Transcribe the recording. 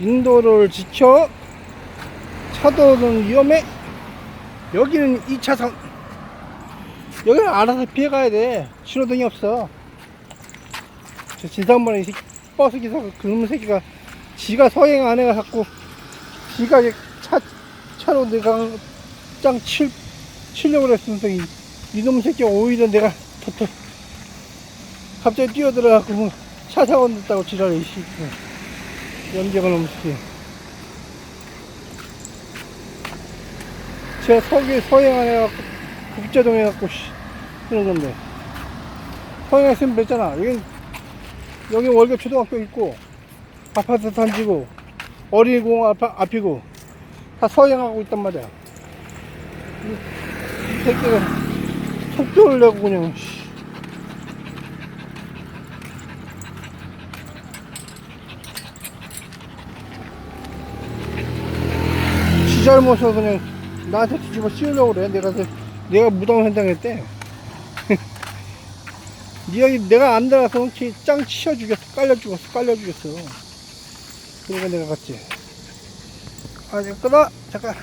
인도를 지켜 차도는 위험해. 여기는 2차선. 여기는 알아서 피해가야 돼. 신호등이 없어. 저 지난번에 이 새끼 버스 기사가 그놈 새끼가 지가 서행 안 해갖고 지가 차 차로 내가 짱 칠, 치려고 그랬으면서 이, 이놈 새끼 오히려 내가 더, 더 갑자기 뛰어들어갖고 뭐차 사고 났다고 지랄해 이씨 연병을 넘치지 제가 서기 서행 안 해갖고 국제동 해갖고 씨 그런 건데. 서행했으면 됐잖아. 여긴 여기 월급 초등학교 있고 아파트 단지고 어린이공원 앞, 앞이고 다 서행하고 있단 말이야. 이, 이 새끼가 속도를 내고 그냥 씨. 지 잘못을 그냥 나한테 뒤집어 씌우려고 그래. 내가 그- 내가 무당 현장했대. 니가 내가 안 들어가서 치- 짱 치워 죽였어? 깔려 죽었어? 깔려 죽였어. 그러니까 내가 갔지. 아 끄다 잠깐